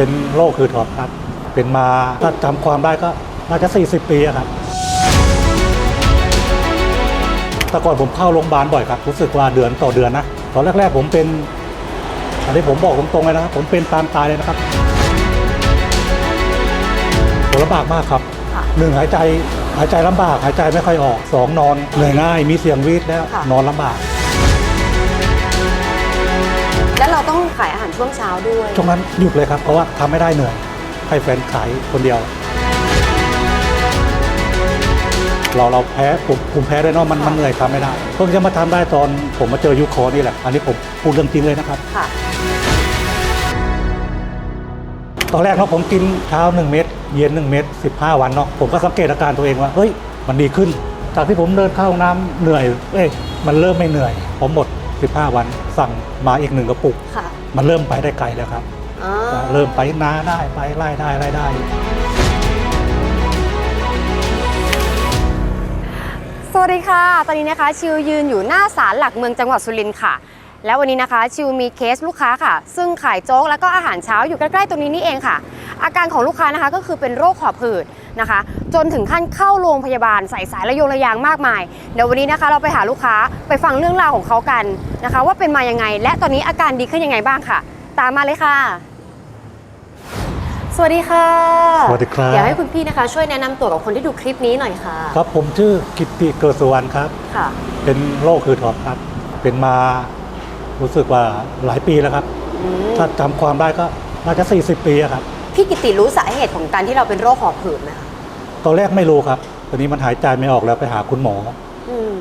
เป็นโรคคือถอดครับ เป็นมาถ้าจำความได้ก็น่าจะ 40 ปีอะครับแต่ก่อนผมเข้าโรงพยาบาลบ่อยครับ รู้สึกว่าเดือนต่อเดือนนะตอนแรก ๆ ผมเป็น อันนี้ผมบอกตรงๆเลยนะครับ ผมเป็นตามตายเลยนะครับผมลำบากมากครับค่ะหนึ่งหายใจหายใจลำบาก หายใจไม่ค่อยออกสองนอนเหนื่อยง่าย มีเสียงวีดแล้วค่ะนอนลำบาก ต้องขายอาหารช่วงเช้าด้วยช่วงนั้นหยุดเลยครับเพราะว่าทำไม่ได้เหนื่อยให้แฟนขายคนเดียว เราเราแพ้ผมผมแพ้ด้วยเนาะมันมันเหนื่อยทำไม่ได้เพิ่งจะมาทำได้ตอนผมมาเจอยูคอนี่แหละ อันนี้ผมพูดเรื่องจริงเลยนะครับ ค่ะ ตอนแรกเนาะผมกินเช้า 1 เม็ดเย็น 1 เม็ด15 วันเนาะผมก็สังเกตอาการตัวเองว่าเฮ้ยมันดีขึ้น จากที่ผมเดินเข้าห้องน้ำเหนื่อยเอ้ยมันเริ่มไม่เหนื่อย ผมหมด 15 วันสั่งมาอีกหนึ่งกระปุก ค่ะมันเริ่มไปได้ไกลแล้วครับอ่าเริ่มไปนาได้ไปไล่ได้ไล่ได้ สวัสดีค่ะ ตอนนี้นะคะชิวยืนอยู่หน้าศาลหลักเมืองจังหวัดสุรินทร์ค่ะ แล้ววันนี้นะคะชิวมีเคสลูกค้าค่ะ ซึ่งขายโจ๊กแล้วก็อาหารเช้าอยู่ใกล้ๆตรงนี้นี่เองค่ะ อาการของลูกค้านะคะก็คือเป็นโรคหอบหืดนะคะ จนถึงขั้นเข้าโรงพยาบาลใส่สายระยงระยางมากมายเดี๋ยววันนี้นะคะเราไปหาลูกค้าไปฟังเรื่องราวของเขากันนะคะ ว่าเป็นมายังไง และตอนนี้อาการดีขึ้นยังไงบ้างค่ะ ตามมาเลยค่ะ สวัสดีค่ะสวัสดีครับ อยากให้คุณพี่นะคะช่วยแนะนำตัวกับคนที่ดูคลิปนี้หน่อยค่ะครับผมชื่อกิตติเกิดสุวรรณครับ ค่ะ เป็นโรคคือถอดครับ เป็นมา รู้สึกว่าหลายปีแล้วครับ อืมถ้าจำความได้ก็น่าจะ 40 ปีอะครับ พี่กิติรู้สาเหตุของการที่เราเป็นโรคหอบหืดไหมคะตอนแรกไม่รู้ครับ ตอนนี้มันหายใจไม่ออกแล้วไปหาคุณหมอ อืม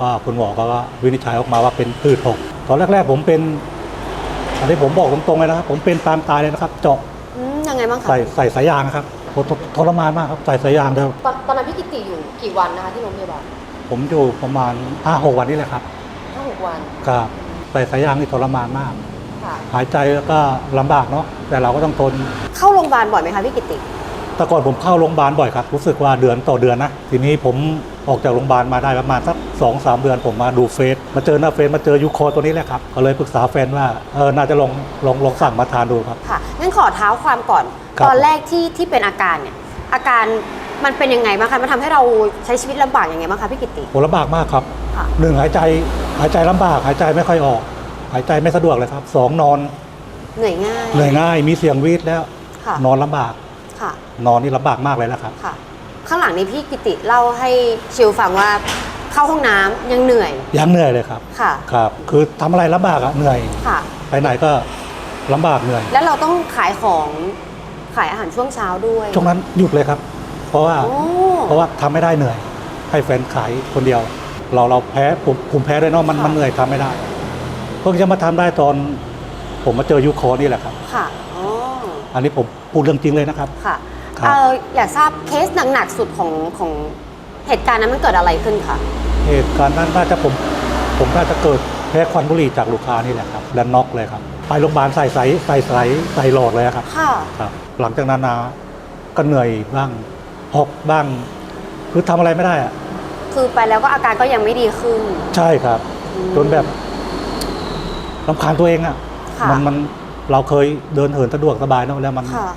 ก็คุณหมอก็วินิจฉัยออกมาว่าเป็นพืชหกตอนแรกๆผมเป็นอันนี้ผมบอกตรงๆเลยนะครับ ผมเป็นตามตายเลยนะครับ เจาะอืมยังไงบ้างคะใส่ใส่สายยางนะครับโอ้ททรมานมากครับใส่สายยางเดียวตอนตอนนั้นพี่กิติอยู่กี่วันนะคะที่โรงพยาบาลผมอยู่ประมาณ5 6วันนี้แหละครับห้าหกวัน ครับ ใส่สายยางนี่ทรมานมาก ค่ะ หายใจก็ลำบากเนาะแต่เราก็ต้องทน เข้าโรงพยาบาลบ่อยไหมคะพี่กิติ แต่ก่อนผมเข้าโรงพยาบาลบ่อยครับ รู้สึกว่าเดือนต่อเดือนนะ ทีนี้ผมออกจากโรงพยาบาลมาได้ประมาณสักสองสามเดือนผมมาดูเฟซมาเจอหน้าเฟซมาเจอยูคอตัวนี้แหละครับก็เลยปรึกษาแฟนว่าเออน่าจะลองลองลองสั่งมาทานดูครับ ค่ะ งั้นขอเท้าความก่อน ครับ ตอนแรกที่ที่เป็นอาการเนี่ย อาการ มันเป็นยังไงบ้างคะมันทำให้เราใช้ชีวิตลำบากยังไงบ้างคะพี่กิติผมลำบากมากครับค่ะ หนึ่งหายใจหายใจลำบาก หายใจไม่ค่อยออก หายใจไม่สะดวกเลยครับสองนอนเหนื่อยง่ายเหนื่อยง่ายมีเสียงวีดแล้ว ค่ะนอนลำบาก ค่ะ นอนนี่ลำบากมากเลยนะครับ ค่ะ ข้างหลังนี้พี่กิติเล่าให้ชิวฟังว่าเข้าห้องน้ำยังเหนื่อยยังเหนื่อยเลยครับ ค่ะ ครับ คือทำอะไรลำบากอะเหนื่อย ค่ะ ไปไหนก็ลำบากเหนื่อย แล้วเราต้องขายของขายอาหารช่วงเช้าด้วย ช่วงนั้นหยุดเลยครับ เพราะว่าโอ้ เพราะว่าทำไม่ได้เหนื่อย ให้แฟนขายคนเดียว เราเราแพ้ผมผมแพ้ด้วยเนาะมันมันเหนื่อยทำไม่ได้เพิ่งจะมาทำได้ตอน ผมมาเจอยูคอนี่แหละครับ ค่ะอ๋ออันนี้ผมพูดเรื่องจริงเลยนะครับ ค่ะครับ เอออยากทราบเคสหนักๆสุดของของเหตุการณ์นั้นมันเกิดอะไรขึ้นคะ เหตุการณ์นั้นน่าจะผม ผมน่าจะเกิดแพ้ควันบุหรี่จากลูกค้านี่แหละครับ แล้วน็อกเลยครับ ไปโรงพยาบาลใส่ใส่ใส่ใส่ใส่หลอดเลยครับค่ะ ครับ หลังจากนั้นนะก็เหนื่อยบ้าง หอกบ้าง คือทำอะไรไม่ได้อะคือไปแล้วก็อาการก็ยังไม่ดีขึ้น ใช่ครับ อืมจนแบบลำคาญตัวเองอะค่ะ มันมันเราเคยเดินเหินสะดวกสบายเนอะแล้วมัน ค่ะ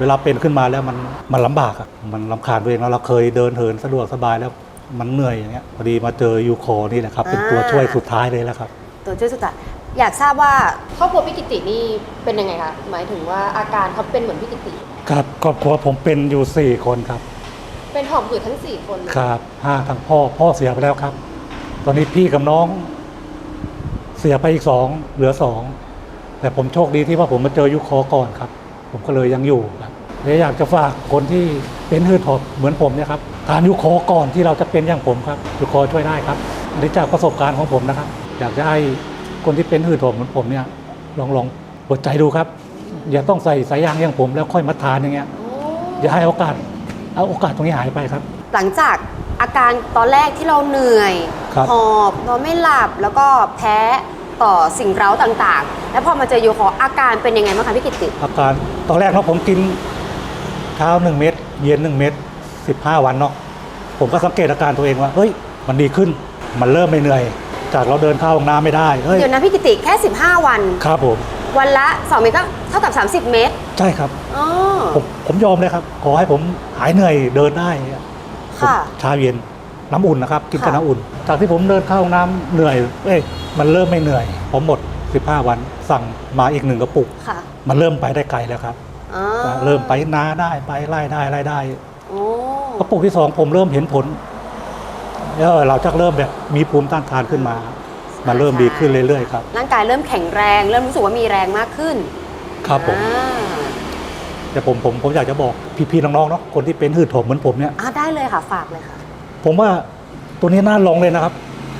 เวลาเป็นขึ้นมาแล้วมันมันลำบากอะมันลำคาญตัวเองแล้วเราเคยเดินเหินสะดวกสบายแล้วมันเหนื่อยอย่างเงี้ยพอดีมาเจอยูโคนี่แหละครับ เป็นตัวช่วยสุดท้ายเลยแล้วครับ ตัวช่วยสุดท้ายอยากทราบว่า ครอบครัวพี่กิตินี่เป็นยังไงคะหมายถึงว่าอาการเขาเป็นเหมือนพี่กิติ ครับครอบครัวผมเป็นอยู่สี่คนครับ เป็นหอบหืดทั้งสี่คนเลยครับห้าทั้งพ่อพ่อเสียไปแล้วครับ ตอนนี้พี่กับน้อง เสียไปอีกสองเหลือสองแต่ผมโชคดีที่ว่าผมมาเจอยุคโคก่อนครับ ผมก็เลยยังอยู่ครับและอยากจะฝากคนที่เป็นหืดหอบเหมือนผมเนี่ยครับทานยุคโคก่อนที่เราจะเป็นอย่างผมครับยุคโคช่วยได้ครับอันนี้จากประสบการณ์ของผมนะครับ อยากจะให้คนที่เป็นหืดหอบเหมือนผมเนี่ย ลองลองเปิดใจดูครับ อย่าต้องใส่สายยางอย่างผมแล้วค่อยมาทานอย่างเงี้ยอย่าให้โอกาส เอาโอกาสตรงนี้หายไปครับ หลังจากอาการตอนแรกที่เราเหนื่อยครับหอบนอนไม่หลับแล้วก็แพ้ต่อสิ่งเร้าต่างๆ แล้วพอมาเจอโยคออาการเป็นยังไงบ้างคะพี่กิติอาการตอนแรกเนาะผมกินเช้าหนึ่งเม็ดเย็นหนึ่งเม็ดสิบห้าวันเนาะผมก็สังเกตอาการตัวเองว่าเฮ้ย มันดีขึ้น มันเริ่มไม่เหนื่อย จากเราเดินเข้าห้องน้ำไม่ได้เฮ้ยเดี๋ยวนะพี่กิติแค่ 15 วัน ครับผม วันละ 2 เมตรก็เท่ากับ 30 เมตรใช่ครับ อ๋อ ผมผมยอมเลยครับ ขอให้ผมหายเหนื่อยเดินได้ผมค่ะชาเย็นน้ำอุ่นนะครับ กินแต่ค่ะ น้ำอุ่น จากที่ผมเดินเข้าห้องน้ำเหนื่อยเอ้ยมันเริ่มไม่เหนื่อย ผมหมด 15 วันสั่งมาอีกหนึ่งกระปุก ค่ะมันเริ่มไปได้ไกลแล้วครับ อ๋อเริ่มไปนาได้ไปไล่ได้ไล่ได้ โอ้กระปุกที่สองผมเริ่มเห็นผลแล้วเราจะเริ่มแบบมีภูมิต้านทานขึ้นมา มันเริ่มดีขึ้นเรื่อยๆครับ ร่างกายเริ่มแข็งแรง เริ่มรู้สึกว่ามีแรงมากขึ้นครับผมอ่าแต่ผมผมผมอยากจะบอกพี่ๆน้องๆเนาะคนที่เป็นหืดถมเหมือนผมเนี่ย อ่าได้เลยค่ะฝากเลยค่ะผมว่าตัวนี้น่าลองเลยนะครับ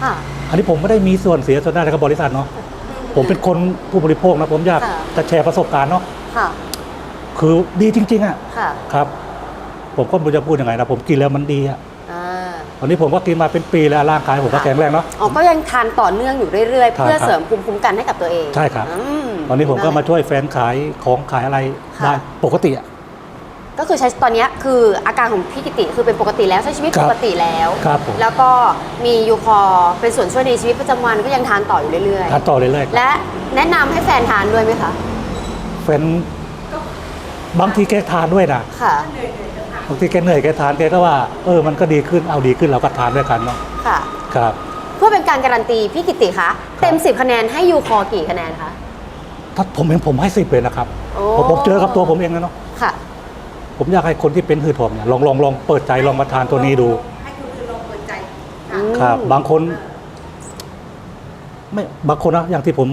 ค่ะ อันนี้ผมไม่ได้มีส่วนเสียส่วนได้กับบริษัทเนาะผมเป็นคนผู้บริโภคนะผมอยากค่ะ จะแชร์ประสบการณ์เนาะค่ะคือดีจริงๆอะค่ะ ครับ ผมก็ไม่รู้จะพูดยังไงนะผมกินแล้วมันดีอะอ่า ตอนนี้ผมก็กินมาเป็นปีแล้วร่างกายผมก็ค่ะแข็งแรงเนาะ อ๋อก็ยังทานต่อเนื่องอยู่เรื่อยๆครับเพื่อเสริมภูมิคุ้มกันให้กับตัวเองใช่ครับ อืมตอนนี้ผมก็มาช่วยแฟนขายของขายอะไรค่ะได้ปกติอะก็คือใช้ตอนเนี้ยคืออาการของพี่กิติคือเป็นปกติแล้วใช้ชีวิตครับปกติแล้ว ครับผม แล้วก็มียูคอเป็นส่วนช่วยในชีวิตประจำวันก็ยังทานต่ออยู่เรื่อยทานต่อเรื่อยๆครับ ๆ และแนะนำให้แฟนทานด้วยไหมคะ แฟน บางทีแกทานด้วยนะค่ะ บางทีแกเหนื่อยแกทานแกก็ว่าเออมันก็ดีขึ้นเอาดีขึ้นเราก็ทานด้วยกันเนาะค่ะ ครับ เพื่อเป็นการการันตีพี่กิติคะเต็ม 10 คะแนนให้ยูคอกี่คะแนนคะ ถ้าผมเองผมให้สิบเลยนะครับโอ้ ผมผมเจอกับตัวผมเองนะเนาะค่ะ ผมอยากให้คนที่เป็นหืดหอบเนี่ยลองลองลองเปิดใจลองมาทานตัวนี้ดู ให้คนอื่นลองเปิดใจอืม ครับ บางคน ไม่บางคนนะอย่างที่ผม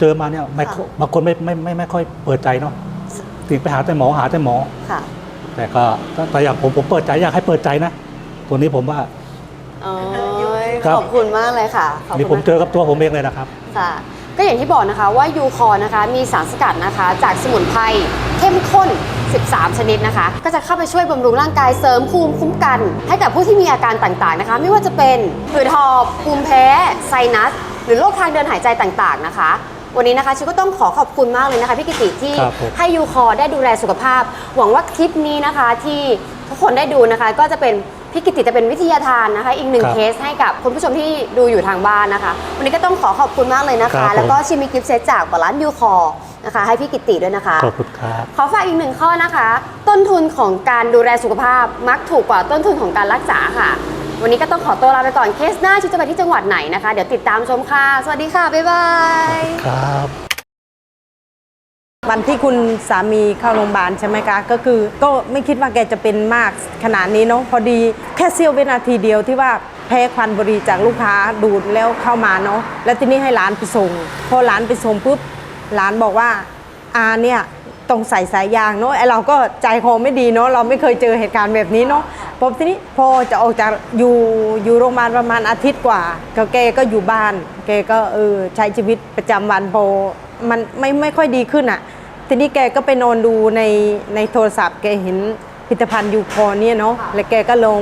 เจอมาเนี่ยไม่ค่อยบางคนไม่ไม่ไม่ไม่ค่อยเปิดใจเนาะ ถึงไปหาแต่หมอหาแต่หมอ ค่ะแต่ก็แต่อย่างผมผมเปิดใจอยากให้เปิดใจนะตัวนี้ผมว่า โอ้ยครับ ขอบคุณมากเลยค่ะขอบนี่คุผมณากเจอกับตัวผมเองเลยนะครับ ค่ะ ก็อย่างที่บอกนะคะว่ายูคอนะคะมีสารสกัดนะคะ จากสมุนไพรเข้มข้น 13 ชนิดนะคะ ก็จะเข้าไปช่วยบำรุงร่างกายเสริมภูมิคุ้มกัน ให้กับผู้ที่มีอาการต่างๆนะคะ ไม่ว่าจะเป็นหืดหอบภูมิแพ้ไซนัส หรือโรคทางเดินหายใจต่างๆนะคะ วันนี้นะคะชิวก็ต้องขอขอบคุณมากเลยนะคะพี่กิติที่ครับผม ให้ยูคอได้ดูแลสุขภาพ หวังว่าคลิปนี้นะคะที่ทุกคนได้ดูนะคะ ก็จะเป็นพี่กิติจะเป็นวิทยาทานนะคะ อีกหนึ่งครับเคสให้กับคุณผู้ชมที่ดูอยู่ทางบ้านนะคะ วันนี้ก็ต้องขอขอบคุณมากเลยนะครัคะ บผม แล้วก็ชิมมีกิฟต์เซตจากบาลานซ์ยูคอนะคะ ให้พี่กิติด้วยนะคะ ขอบคุณครับ ขอฝากอีกหนึ่งข้อนะคะ ต้นทุนของการดูแลสุขภาพมักถูกกว่าต้นทุนของการรักษาค่ะ วันนี้ก็ต้องขอตัวลาไปก่อนเคสหน้าชิวจะไปที่จังหวัดไหนนะคะ เดี๋ยวติดตามชมค่ะ สวัสดีค่ะ บ๊ายบาย ครับ วันที่คุณสามีเข้าโรงพยาบาลใช่ไหมคะก็คือก็ไม่คิดว่าแกจะเป็นมากขนาดนี้เนาะพอดีแค่เสี้ยววินาทีเดียวที่ว่าแพ้ควันบุหรี่จากลูกค้าดูดแล้วเข้ามาเนาะแล้วทีนี้ให้หลานไปส่ง พอหลานไปส่งปุ๊บหลานบอกว่าอาเนี่ยต้องใส่สายยางเนาะไอเราก็ใจคอไม่ดีเนาะเราไม่เคยเจอเหตุการณ์แบบนี้เนาะ พอทีนี้พอจะออกจากอยู่อยู่โรงพยาบาลประมาณอาทิตย์กว่าก็แกก็อยู่บ้านแกก็เออใช้ชีวิตประจำวันพอมันไม่ไม่ค่อยดีขึ้นอะ่ะ ทีนี้แกก็ไปนอนดูในในโทรศัพท์แกเห็นผลิตภัณฑ์ยูคอร์เนี่ยเนาะแล้วแกก็ลง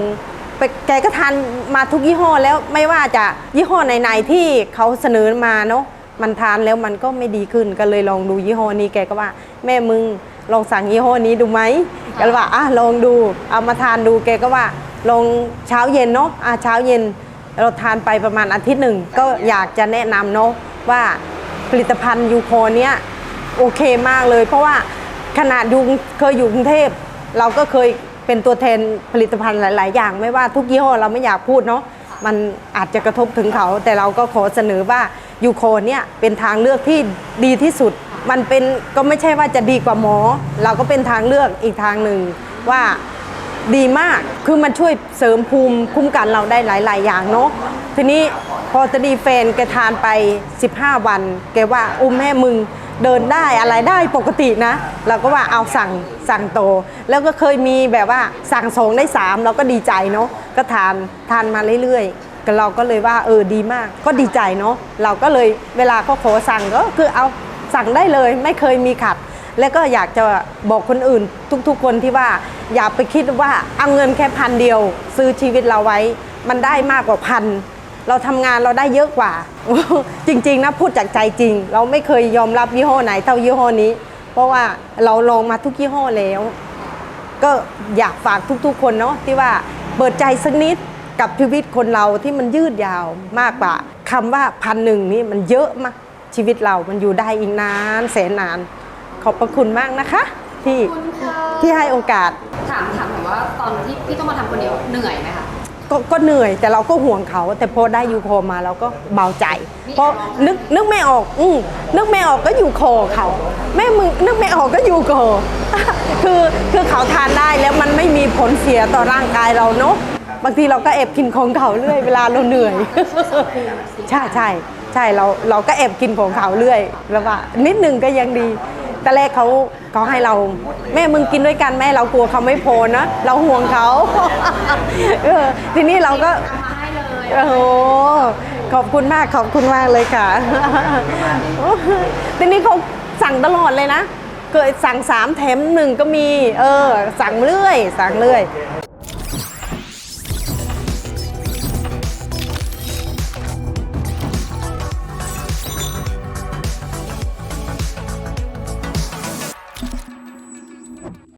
ไปแกก็ทานมาทุกยี่ห้อแล้วไม่ว่าจะยี่ห้อไหนๆที่เขาเสนอมาเนาะมันทานแล้วมันก็ไม่ดีขึ้นก็เลยลองดูยี่ห้อนี้แกก็ว่า แม่มึง ลองสั่งยี่ห้อนี้ดูไหมก็เลยว่าอะลองดูเอามาทานดูแกก็ว่าลองเช้าเย็นเนาะอะเช้าเย็นเราทานไปประมาณอาทิตย์หนึ่งก็อยากจะแนะนำเนาะว่าผลิตภัณฑ์ยูโคเนี้ยโอเคมากเลย เพราะว่าขนาดอยูเคยอยู่กรุงเทพ เราก็เคยเป็นตัวแทนผลิตภัณฑ์หลาย ๆ อย่าง ไม่ว่าทุกยี่ห้อเราไม่อยากพูดเนาะมันอาจจะกระทบถึงเขา แต่เราก็ขอเสนอว่ายูโคเนี่ยเป็นทางเลือกที่ดีที่สุด มันเป็นก็ไม่ใช่ว่าจะดีกว่าหมอ เราก็เป็นทางเลือกอีกทางหนึ่งว่าดีมากคือมันช่วยเสริมภูมิคุ้มกันเราได้หลาย ๆ อย่างเนาะทีนี้พอตดีแฟนแกทานไป 15 วัน แกว่าอุ้มแม่มึงเดินได้อะไรได้ปกตินะ เราก็ว่าเอาสั่งสั่งโต แล้วก็เคยมีแบบว่าสั่งสองได้สามเราก็ดีใจเนาะก็ทานทานมาเรื่อยๆก็เราก็เลยว่าเออดีมากก็ดีใจเนาะเราก็เลยเวลาเขาขอสั่งก็คือเอา สั่งได้เลยไม่เคยมีขัด แล้วก็อยากจะบอกคนอื่นทุกๆคนที่ว่าอย่าไปคิดว่าเอาเงินแค่พันเดียว ซื้อชีวิตเราไว้ มันได้มากกว่าพันเราทำงานเราได้เยอะกว่า จริงๆนะพูดจากใจจริง เราไม่เคยยอมรับยี่ห้อไหนเท่ายี่ห้อนี้ เพราะว่าเราลองมาทุกยี่ห้อแล้ว ก็อยากฝากทุกๆ คนเนาะที่ว่าเปิดใจสักนิดกับชีวิตคนเราที่มันยืดยาวมากกว่าคำว่าพันหนึ่งนี่มันเยอะมาก ชีวิตเรามันอยู่ได้อีกนานแสนนาน ขอบพระคุณมากนะคะ ที่คุณค่ะ ที่ให้โอกาส ถามถามหน่อยว่าตอนที่พี่ต้องมาทำคนเดียวเหนื่อยไหมคะ ก็ก็เหนื่อยแต่เราก็ห่วงเขา แต่พอได้ยูโคมาเราก็เบาใจนี่เพราะแอบมองนึกนึกไม่ออก อืมนึกไม่ออกก็อยู่คอเขาแม่มึงนึกไม่ออกก็อยู่คอคือคือเขาทานได้แล้วมันไม่มีผลเสียต่อร่างกายเราเนาะบางทีเราก็แอบกินของเขาเรื่อยเวลาเราเหนื่อย ใช่ใช่ ใช่เราเราก็แอบกินของเขาเรื่อยแล้วว่านิดหนึ่งก็ยังดีแต่แรกเขาเขาให้เราแม่มึงกินด้วยกันแม่เรากลัวเขาไม่พอนะเราห่วงเขาเออทีนี้เราก็ทำมาให้เลยโอ้โหขอบคุณมากขอบคุณมากเลยค่ะ ทีนี้เขาสั่งตลอดเลยนะเกิดสั่งสามแถมหนึ่งก็มี เออ สั่งเรื่อย สั่งเรื่อย